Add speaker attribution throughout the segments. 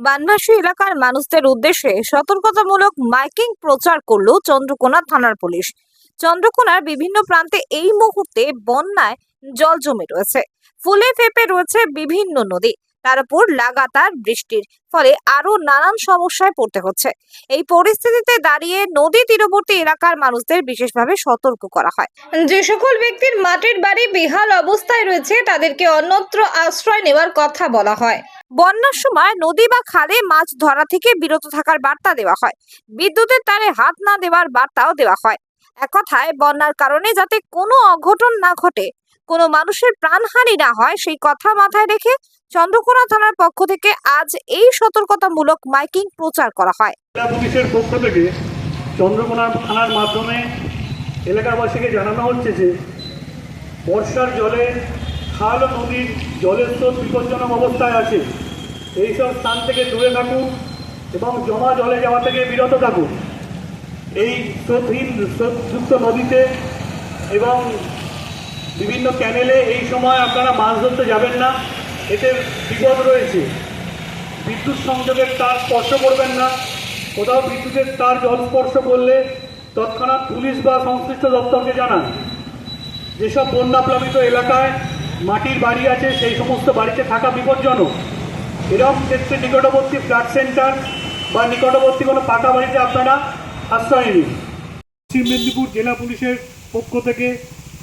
Speaker 1: বানভাসী এলাকার মানুষদের উদ্দেশ্যে সতর্কতামূলক মাইকিং প্রচার করল চন্দ্রকোনা থানার পুলিশ। চন্দ্রকোনার বিভিন্ন প্রান্তে এই মুহূর্তে বন্যায় জল জমে রয়েছে। ফুলে ফেপে রয়েছে বিভিন্ন নদী। তার উপর লাগাতার বৃষ্টির ফলে আরও নানান সমস্যায় পড়তে হচ্ছে। এই পরিস্থিতিতে দাঁড়িয়ে নদী তীরবর্তী এলাকার মানুষদের বিশেষভাবে সতর্ক করা হয়। যে সকল ব্যক্তির মাটির বাড়ি বেহাল অবস্থায় রয়েছে, তাদেরকে অন্যত্র আশ্রয় নেওয়ার কথা বলা হয়। বন্যার সময় নদী বা খালে মাছ ধরা থেকে বিরত থাকার বার্তা দেওয়া হয়। বিদ্যুতের তারে হাত না দেওয়ার বার্তাও দেওয়া হয়। এক কথায়, বন্যার কারণে যাতে কোনো অঘটন না ঘটে, কোনো মানুষের প্রাণহানি না হয়, সেই কথা মাথায় রেখে চন্দ্রকোনা থানার পক্ষ থেকে আজ এই সতর্কতামূলক মাইকিং প্রচার করা হয়।
Speaker 2: জেলা পুলিশের পক্ষ থেকে চন্দ্রকোনা থানার মাধ্যমে এলাকাবাসীকে জানানো হচ্ছে যে, বর্ষার জলে খাল নদীর জলের স্রোত বিপজ্জনক অবস্থায় আছে। এইসব স্থান থেকে দূরে থাকুন এবং জমা জলে যাওয়া থেকে বিরত থাকুন। এই স্রোতহীন, স্রোতযুক্ত নদীতে এবং বিভিন্ন ক্যানেলে এই সময় আপনারা মাছ ধরতে যাবেন না। এতে বিপদ রয়েছে। বিদ্যুৎ সংযোগের তার স্পর্শ করবেন না। কোথাও বিদ্যুতের তার জল স্পর্শ করলে তৎক্ষণাৎ পুলিশ বা সংশ্লিষ্ট দপ্তরকে জানান। যেসব বন্যাপ্লাবিত এলাকায় মাটির বাড়ি আছে, সেই সমস্ত বাড়িতে থাকা বিপজ্জনক। এরকম ক্ষেত্রে নিকটবর্তী ফ্ল্যাট সেন্টার বা নিকটবর্তী কোনো পাকা বাড়িতে আপনারা আশ্রয় নিন। পশ্চিম মেদিনীপুর জেলা পুলিশের পক্ষ থেকে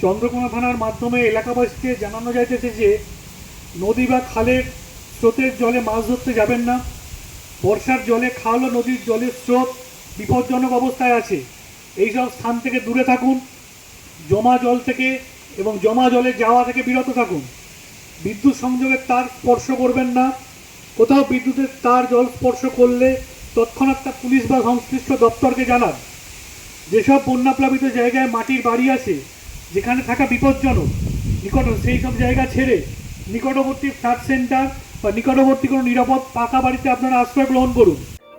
Speaker 2: চন্দ্রকোনা থানার মাধ্যমে এলাকাবাসীকে জানানো যাইতেছে যে, নদী বা খালের স্রোতের জলে মাছ ধরতে যাবেন না। বর্ষার জলে খাল ও নদীর জলের স্রোত বিপজ্জনক অবস্থায় আছে। এইসব স্থান থেকে দূরে থাকুন। জমা জল থেকে এবং জমা জলে যাওয়া থেকে বিরত থাকুন। বিদ্যুৎ সংযোগের তার স্পর্শ করবেন না। কোথাও বিদ্যুতের তার জল স্পর্শ করলে তৎক্ষণাৎ তা পুলিশ বা সংশ্লিষ্ট দপ্তরকে জানান। যেসব বন্যাপ্লাবিত জায়গায় মাটির বাড়ি আছে, যেখানে থাকা বিপজ্জনক, নিকট সেই সব জায়গা ছেড়ে নিকটবর্তী ফ্ল্যাট সেন্টার বা নিকটবর্তী কোনো নিরাপদ পাকা বাড়িতে আপনারা আশ্রয় গ্রহণ করুন।